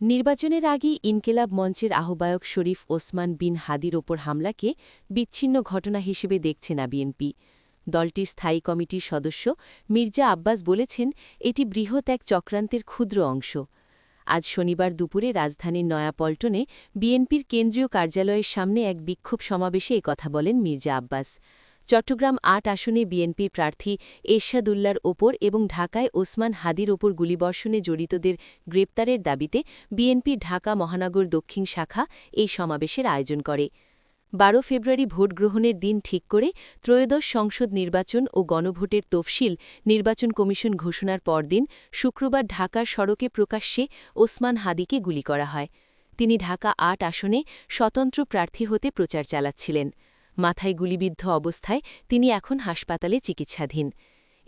নির্বাচনের আগেই ইনকেলাব মঞ্চের আহ্বায়ক শরীফ ওসমান বিন হাদির ওপর হামলাকে বিচ্ছিন্ন ঘটনা হিসেবে দেখছে না বিএনপি দলটির স্থায়ী কমিটির সদস্য মির্জা আব্বাস বলেছেন, এটি বৃহৎ এক চক্রান্তের ক্ষুদ্র অংশ। আজ শনিবার দুপুরে রাজধানীর নয়াপল্টনে বিএনপির কেন্দ্রীয় কার্যালয়ের সামনে এক বিক্ষোভ সমাবেশে কথা বলেন মির্জা আব্বাস। চট্টগ্রাম আট আসনে বিএনপি প্রার্থী এরশাদুল্লার ওপর এবং ঢাকায় ওসমান হাদির ওপর গুলিবর্ষণে জড়িতদের গ্রেপ্তারের দাবিতে বিএনপি ঢাকা মহানগর দক্ষিণ শাখা এই সমাবেশের আয়োজন করে। বারো ফেব্রুয়ারি ভোট গ্রহণের দিন ঠিক করে ত্রয়োদশ সংসদ নির্বাচন ও গণভোটের তফসিল নির্বাচন কমিশন ঘোষণার পরদিন শুক্রবার ঢাকার সড়কে প্রকাশ্যে ওসমান হাদিকে গুলি করা হয়। তিনি ঢাকা আট আসনে স্বতন্ত্র প্রার্থী হতে প্রচার চালাচ্ছিলেন। মাথায় গুলিবিদ্ধ অবস্থায় তিনি এখন হাসপাতালে চিকিৎসাধীন।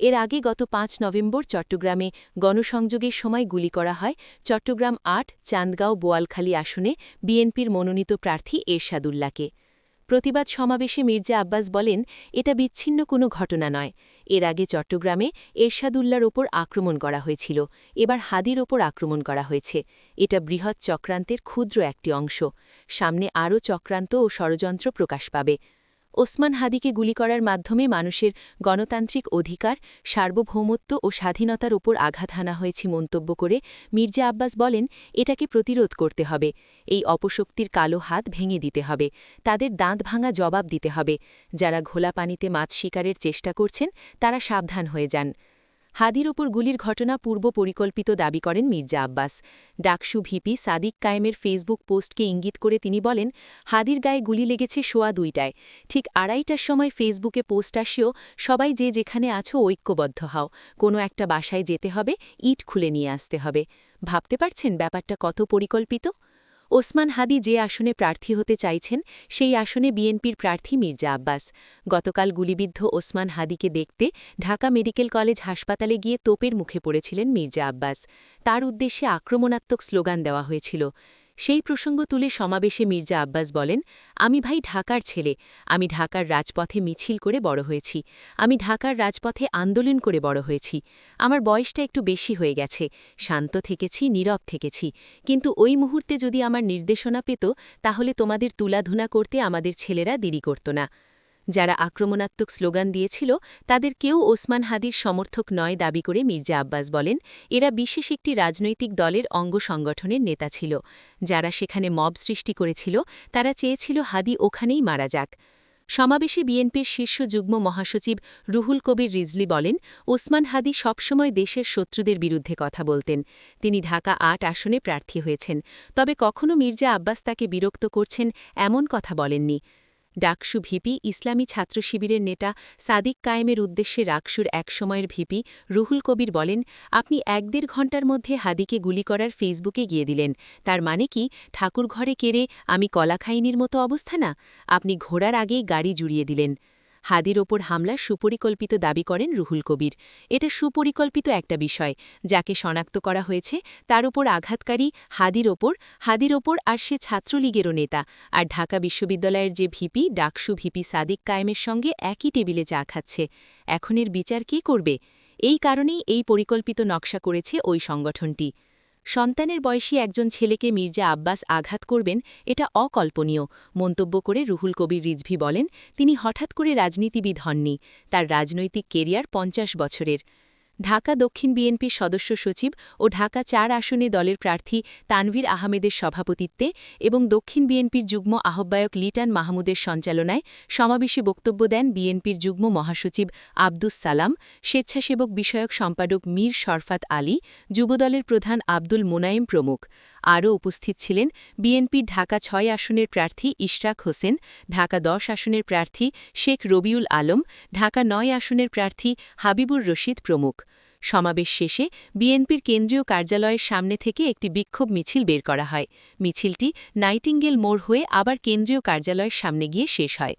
এর আগে গত পাঁচ নভেম্বর চট্টগ্রামে গণসংযোগের সময় গুলি করা হয়। চট্টগ্রাম আট, চান্দগাঁও বোয়ালখালী আসনে বিএনপির মনোনীত প্রার্থী এরশাদুল্লাকে প্রতিবাদ সমাবেশে মির্জা আব্বাস বলেন, এটা বিচ্ছিন্ন কোনো ঘটনা নয়। এর আগে চট্টগ্রামে এরশাদুল্লার ওপর আক্রমণ করা হয়েছিল। এবার হাদির ওপর আক্রমণ করা হয়েছে। এটা বৃহৎ চক্রান্তের ক্ষুদ্র একটি অংশ। সামনে আরও চক্রান্ত ও ষড়যন্ত্র প্রকাশ পাবে। ওসমান হাদিকে গুলি করার মাধ্যমে মানুষের গণতান্ত্রিক অধিকার, সার্বভৌমত্ব ও স্বাধীনতার ওপর আঘাত হানা হয়েছে মন্তব্য করে মির্জা আব্বাস বলেন, এটাকে প্রতিরোধ করতে হবে। এই অপশক্তির কালো হাত ভেঙে দিতে হবে। তাদের দাঁত ভাঙা জবাব দিতে হবে। যারা ঘোলা পানিতে মাছ শিকারের চেষ্টা করছেন, তারা সাবধান হয়ে যান। হাদির ওপর গুলির ঘটনা পূর্ব পরিকল্পিত দাবি করেন মির্জা আব্বাস। ডাকসু ভিপি সাদিক কায়েমের ফেসবুক পোস্টকে ইঙ্গিত করে তিনি বলেন, হাদির গায়ে গুলি লেগেছে সোয়া দুইটায়। ঠিক আড়াইটার সময় ফেসবুকে পোস্ট আসেও সবাই যে যেখানে আছো ঐক্যবদ্ধ হও। কোনো একটা বাসায় যেতে হবে, ইট খুলে নিয়ে আসতে হবে। ভাবতে পারছেন ব্যাপারটা কত পরিকল্পিত? ওসমান হাদি যে আসনে প্রার্থী হতে চাইছেন, সেই আসনে বিএনপির প্রার্থী মির্জা আব্বাস। গতকাল গুলিবিদ্ধ ওসমান হাদিকে দেখতে ঢাকা মেডিকেল কলেজ হাসপাতালে গিয়ে তোপের মুখে পড়েছিলেন মির্জা আব্বাস। তার উদ্দেশ্যে আক্রমণাত্মক স্লোগান দেওয়া হয়েছিল। সেই প্রসঙ্গ তুলে সমাবেশে মির্জা আব্বাস বলেন, আমি ভাই ঢাকার ছেলে। আমি ঢাকার রাজপথে মিছিল করে বড় হয়েছি। আমি ঢাকার রাজপথে আন্দোলন করে বড় হয়েছি। আমার বয়সটা একটু বেশি হয়ে গেছে। শান্ত থেকেছি, নীরব থেকেছি। কিন্তু ওই মুহূর্তে যদি আমার নির্দেশনা পেত, তাহলে তোমাদের তুলাধুনা করতে আমাদের ছেলেরা দেরি করত না। যারা আক্রমণাত্মক স্লোগান দিয়েছিল, তাদের কেউ ওসমান হাদির সমর্থক নয় দাবি করে মির্জা আব্বাস বলেন। এরা বিশেষ একটি রাজনৈতিক দলের অঙ্গ সংগঠনের নেতা ছিল। যারা সেখানে মব সৃষ্টি করেছিল, তারা চেয়েছিল হাদি ওখানেই মারা যাক। সমাবেশে বিএনপির শীর্ষ যুগ্ম মহাসচিব রুহুল কবির রিজলি বলেন, ওসমান হাদি সবসময় দেশের শত্রুদের বিরুদ্ধে কথা বলতেন। তিনি ঢাকা আট আসনে প্রার্থী হয়েছেন। তবে কখনও মির্জা আব্বাস তাকে বিরক্ত করছেন এমন কথা বলেননি। ডাকসু ভিপি, ইসলামী ছাত্র শিবিরের নেতা সাদিক কায়েমের উদ্দেশ্যে রাকসুর একসময়ের ভিপি রুহুল কবির বলেন, আপনি এক দেড় ঘণ্টার মধ্যে হাদিকে গুলি করার ফেসবুকে গিয়ে দিলেন। তার মানে কি? ঠাকুর ঘরে কেড়ে আমি কলাখাইনির মতো অবস্থা না? আপনি ঘোড়ার আগেই গাড়ি জুড়িয়ে দিলেন। হাদির ওপর হামলা সুপরিকল্পিত দাবি করেন রুহুল কবির। এটা সুপরিকল্পিত একটা বিষয়, যাকে শনাক্ত করা হয়েছে তার ওপর আঘাতকারী হাদির ওপর হাদির ওপর আর সে ছাত্রলীগেরও নেতা। আর ঢাকা বিশ্ববিদ্যালয়ের যে ভিপি, ডাকসু ভিপি সাদিক কায়েমের সঙ্গে একই টেবিলে চা খাচ্ছে। এখনের বিচার কে করবে? এই কারণেই এই পরিকল্পিত নকশা করেছে ওই সংগঠনটি। সন্তানের বয়সী একজন ছেলেকে মির্জা আব্বাস আঘাত করবেন, এটা অকল্পনীয়, মন্তব্য করে রুহুল কবির রিজভি বলেন, তিনি হঠাৎ করে রাজনীতিবিদ হননি, তার রাজনৈতিক কেরিয়ার পঞ্চাশ বছরের। ঢাকা দক্ষিণ বিএনপির সদস্য সচিব ও ঢাকা চার আসনে দলের প্রার্থী তানভীর আহমেদের সভাপতিত্বে এবং দক্ষিণ বিএনপির যুগ্ম আহ্বায়ক লিটান মাহমুদের সঞ্চালনায় সমাবেশে বক্তব্য দেন বিএনপির যুগ্ম মহাসচিব আব্দুস সালাম, স্বেচ্ছাসেবক বিষয়ক সম্পাদক মীর শরফাত আলী, যুবদলের প্রধান আব্দুল মোনায়েম প্রমুখ। আরও উপস্থিত ছিলেন বিএনপির ঢাকা ছয় আসনের প্রার্থী ইশরাক হোসেন, ঢাকা দশ আসনের প্রার্থী শেখ রবিউল আলম, ঢাকা নয় আসনের প্রার্থী হাবিবুর রশিদ প্রমুখ। সমাবেশ শেষে বিএনপির কেন্দ্রীয় কার্যালয়ের সামনে থেকে একটি বিক্ষোভ মিছিল বের করা হয়। মিছিলটি নাইটিঙ্গেল মোড় হয়ে আবার কেন্দ্রীয় কার্যালয়ের সামনে গিয়ে শেষ হয়।